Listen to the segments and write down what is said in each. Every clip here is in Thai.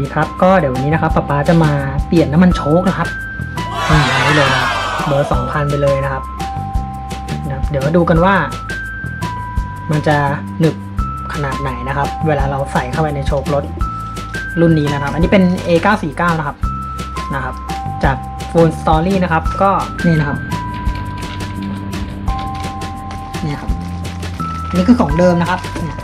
ดีครับ ก็เดี๋ยววันนี้นะครับป๊าป๊าจะมาเปลี่ยนน้ำมันโชคนะครับอันนี้เลยนะครับเบอร์สองพันไปเลยนะครับนะเดี๋ยวมาดูกันว่า มันจะหนึบขนาดไหนนะครับ เวลาเราใส่เข้าไปในโชครถรุ่นนี้นะครับ อันนี้เป็น A949 นะครับนะครับ จาก Phone Story นะครับ ก็นี่นะครับนี่ครับนนี่คือของเดิมนะครับเนี่ย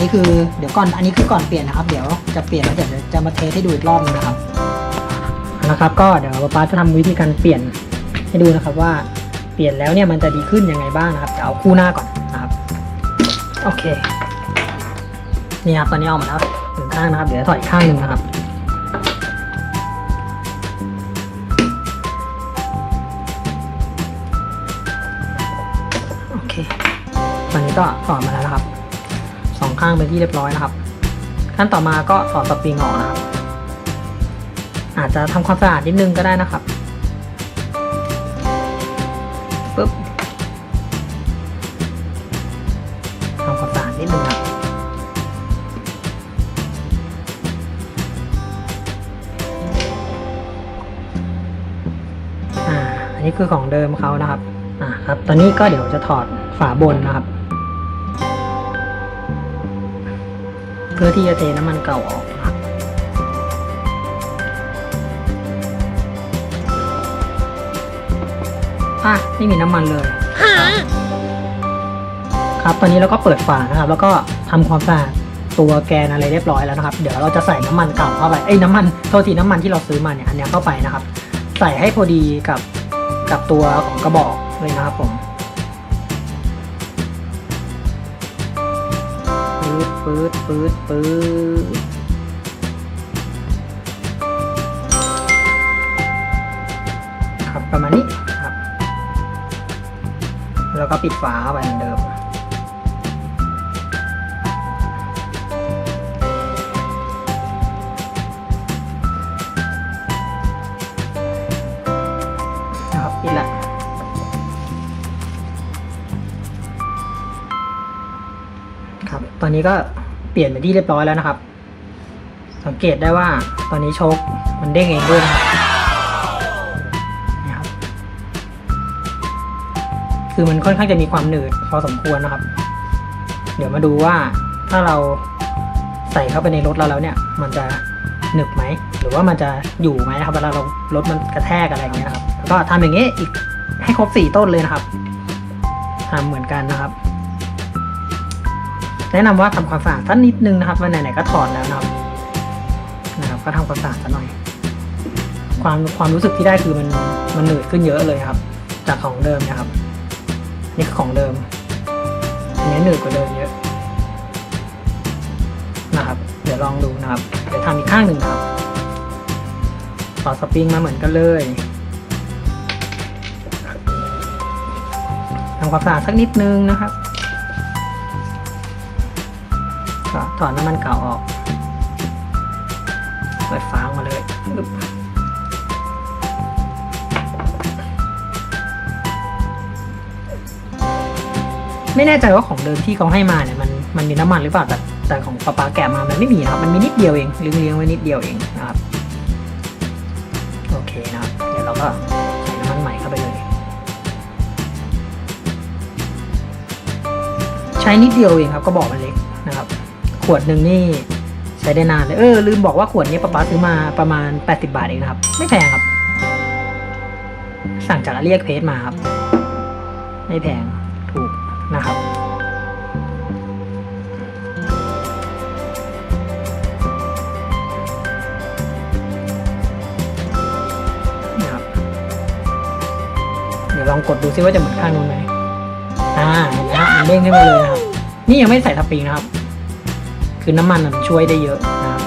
นนี้คือเดี๋ยวก่อนอันนี้คือก่อนเปลี่ยนนะครับ เดี๋ยวจะเปลี่ยนแล้วเดี๋ยวจะมาเทสให้ดูอีกรอบนึงนะครับนะครับ ก็เดี๋ยวป๊าจะทำวิธีการเปลี่ยนให้ดูนะครับว่าเปลี่ยนแล้วเนี่ยมันจะดีขึ้นยังไงบ้างนะครับเอาคู่หน้าก่อนนะครับโอเคนี่ครับตอนนี้ออกมาแล้วหนึ่งข้างนะครับ เดี๋ยวถอยข้างหนึ่งนะครับโอเคตอนนี้ก็ถอดมาแล้วนะครับ ข้างเป็นที่เรียบร้อยนะครับ ขั้นต่อมาก็ถอดสปริงออกนะครับ อาจจะทำความสะอาดนิดนึงก็ได้นะครับปึ๊บทำความสะอาดนิดนึงครับอ่าอันนี้คือของเดิมเขานะครับอ่าครับ ตอนนี้ก็เดี๋ยวจะถอดฝาบนนะครับ พื่อที่จะเทน้ำมันเก่าออกนะครับอะไม่มีน้ำมันเลย ครับ ตอนนี้เราก็เปิดฝานะครับ แล้วก็ทำความสะอาดตัวแกนอะไรเรียบร้อยแล้วนะครับ เดี๋ยวเราจะใส่น้ำมันเก่าเข้าไป เอ้ยน้ำมัน โทษทีน้ำมันที่เราซื้อมาเนี่ย อันนี้เข้าไปนะครับ ใส่ให้พอดีกับกับตัวของกระบอกเลยนะครับผม ปื๊ดปื๊ดปื๊ดครับประมาณนี้ครับ แล้วก็ปิดฝาเข้าไปเหมือนเดิม อนนี้ก็เปลี่ยนเป็นที่เรียบร้อยแล้วนะครับ สังเกตได้ว่าตอนนี้โชคมันเด้งเองด้วยนะครับนี่ครับคือมันค่อนข้างจะมีความหนืดพอสมควรนะครับ เดี๋ยวมาดูว่าถ้าเราใส่เข้าไปในรถเราแล้วเนี่ย มันจะหนึบไหม หรือว่ามันจะอยู่ไหมนะครับเวลาเรารถมันกระแทกอะไรอย่างเงี้ยนะครับ แล้วก็ทำอย่างนี้อีกให้ครบสี่ต้นเลยนะครับทำเหมือนกันนะครับ แนะนำว่าทำความสะอาดสักนิดนึงนะครับวันไหนๆก็ถอดแล้วนะครับนะครับ ก็ทำความสะอาดสักหน่อย ความความรู้สึกที่ได้คือมันมันหนืดขึ้นเยอะเลยครับ จากของเดิมนะครับ นี่คือของเดิมอันนี้หนืดกว่าเดิมเยอะนะครับ เดี๋ยวลองดูนะครับเดี๋ยวทำอีกข้างหนึ่งครับต่อสปริงมาเหมือนกันเลยทำความสะอาดสักนิดนึงนะครับ ถอดน้ำมันเก่าออก เปิดฝามาเลยไม่แน่ใจว่าของเดิมที่เขาให้มาเนี่ยมันมันมีน้ำมันหรือเปล่าแต่แต่ของปลาปลาแกะมามันไม่มีนะครับมันมีนิดเดียวเองเลี้ยงๆไว้นิดเดียวเองนะครับโอเคนะครับเดี๋ยวเราก็ใส่น้ำมันใหม่เข้าไปเลย ใช้นิดเดียวเองครับก็บอกมันเล็ก ขวดหนึ่งนี่ใช้ได้นานเลย เออ ลืมบอกว่าขวดนี้ป๊าป๊าซื้อมาประมาณ 80 บาทเองนะครับ ไม่แพงครับ สั่งจากเรียกเพจมาครับ ไม่แพงถูกนะครับนะครับเดี๋ยวลองกดดูซิว่าจะเหมือนข้างนู้นไหมอ่าเห็นไหมมันเด้งขึ้นมาเลยนะครับ นี่ยังไม่ใส่สปริงนะครับ คือน้ำมันช่วยได้เยอะนะครับ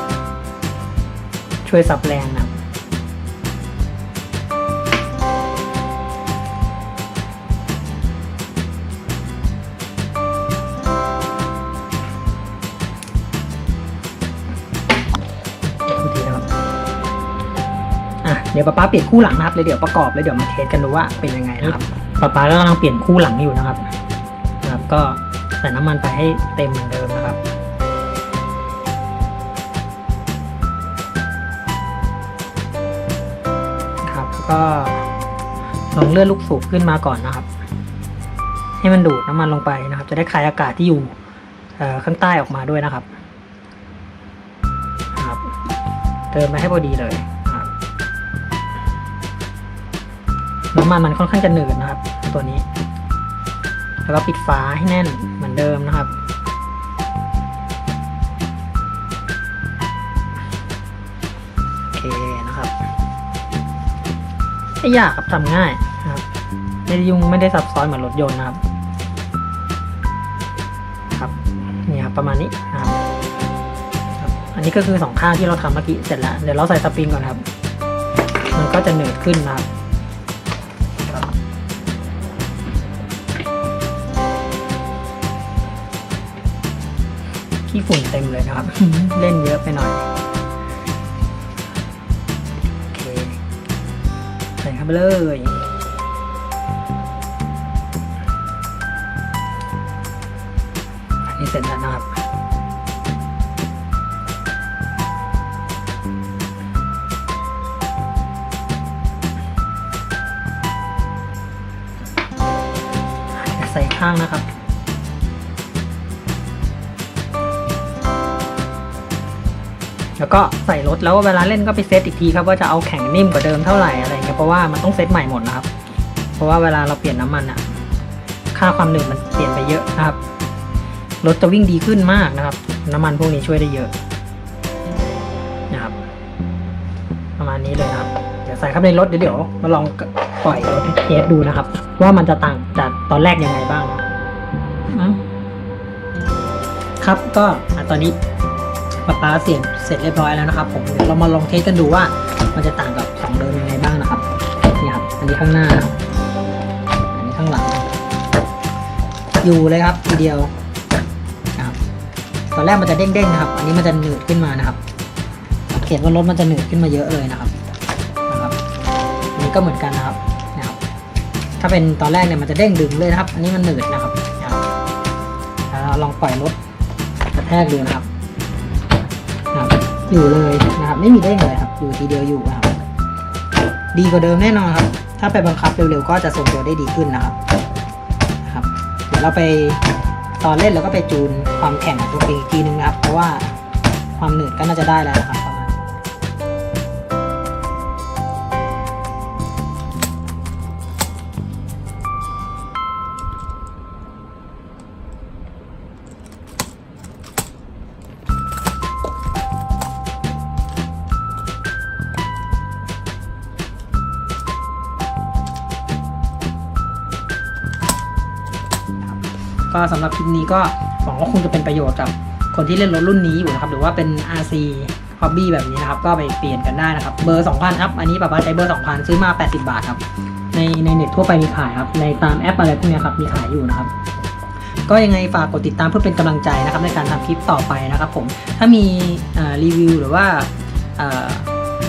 ช่วยซับแรงนะครับโทษทีนะครับอะเดี๋ยวป๊าป๊าเปลี่ยนคู่หลังนะครับเลยเดี๋ยวประกอบเลยเดี๋ยวมาเทสกันดูว่าเป็นยังไงนะครับป๊าป๊าก็กำลังเปลี่ยนคู่หลังอยู่นะครับนะครับ ก็ใส่น้ำมันไปให้เต็มเหมือนเดิมนะครับ ก็ลองเลื่อนลูกสูบขึ้นมาก่อนนะครับ ให้มันดูดน้ำมันลงไปนะครับ จะได้คายอากาศที่อยู่ข้างใต้ออกมาด้วยนะครับครับ เติมไปให้พอดีเลยน้ำมันมันค่อนข้างจะหนืดนะครับ ตัวนี้ แล้วก็ปิดฝาให้แน่นเหมือนเดิมนะครับ ไม่ยากครับทำง่ายนะครับไม่ได้ยุ่งไม่ได้ซับซ้อนเหมือนรถยนต์นะครับ ครับนี่ครับประมาณนี้นะครับ อันนี้ก็คือสองข้างที่เราทำเมื่อกี้เสร็จแล้วเดี๋ยวเราใส่สปริงก่อนครับ มันก็จะเหนืดขึ้นนะครับครับขี้ฝุ่นเต็มเลยนะครับ เล่นเยอะไปหน่อย ไปเลย อันนี้เสร็จแล้วนะครับใส่ข้างนะครับ ก็ใส่รถแล้วเวลาเล่นก็ไปเซตอีกทีครับว่าจะเอาแข็งนิ่มกว่าเดิมเท่าไหร่อะไรเงี้ยเพราะว่ามันต้องเซตใหม่หมดนะครับ เพราะว่าเวลาเราเปลี่ยนน้ำมันอะค่าความหนืดมันเปลี่ยนไปเยอะนะครับรถจะวิ่งดีขึ้นมากนะครับ น้ำมันพวกนี้ช่วยได้เยอะนะครับ ประมาณนี้เลยนะครับ เดี๋ยวใส่เข้าไปในรถเดี๋ยวมาลองปล่อยรถเทสดูนะครับ ว่ามันจะต่างจากตอนแรกยังไงบ้าง ครับก็อะตอนนี้ ป๊าป๊าเสียงเสร็จเรียบร้อยแล้วนะครับผมเดี๋ยวเรามาลองเทสกันดูว่า มันจะต่างกับสองเดิมยังไงบ้างนะครับนี่ครับอันนี้ข้างหน้านะครับอันนี้ข้างหลัง อยู่เลยครับทีเดียวนะครับตอนแรกมันจะเด้งๆนะครับ อันนี้มันจะหนืดขึ้นมานะครับสังเกตว่ารถมันจะหนืดขึ้นมาเยอะเลยนะครับนะครับอันนี้ก็เหมือนกันนะครับนะครับ ถ้าเป็นตอนแรกเนี่ยมันจะเด้งดึงเลยนะครับ อันนี้มันหนืดนะครับนะครับแล้วลองปล่อยรถกระแทกดูนะครับ อยู่เลยนะครับ ไม่มีเด้งเลยครับ อยู่ทีเดียวอยู่ครับ ดีกว่าเดิมแน่นอนครับ ถ้าไปบังคับเร็วๆก็จะส่งตัวได้ดีขึ้นนะครับนะครับเดี๋ยวเราไปตอนเล่นเราก็ไปจูนความแข็งของตัวเองอีกทีนึงนะครับ เพราะว่าความหนืดก็น่าจะได้แล้วนะครับ ก็สำหรับคลิปนี้ก็หวังว่าคงจะเป็นประโยชน์กับคนที่เล่นรถรุ่นนี้อยู่นะครับ หรือว่าเป็น RC Hobby แบบนี้นะครับ ก็ไปเปลี่ยนกันได้นะครับ เบอร์ 2,000 ครับ อันนี้ป้าป้าใช้เบอร์ 2,000 ซื้อมา 80 บาทครับ ในในเน็ตทั่วไปมีขายครับ ในตามแอปอะไรพวกนี้ครับ มีขายอยู่นะครับ ก็ยังไงฝากกดติดตามเพื่อเป็นกำลังใจนะครับในการทำคลิปต่อไปนะครับผม ถ้ามีรีวิวหรือว่า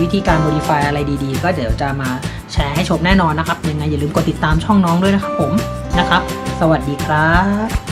วิธีการ modify อะไรดีๆ ก็เดี๋ยวจะมาแชร์ให้ชมแน่นอนนะครับ ยังไงอย่าลืมกดติดตามช่องน้องด้วยนะครับผม นะครับ สวัสดีครับ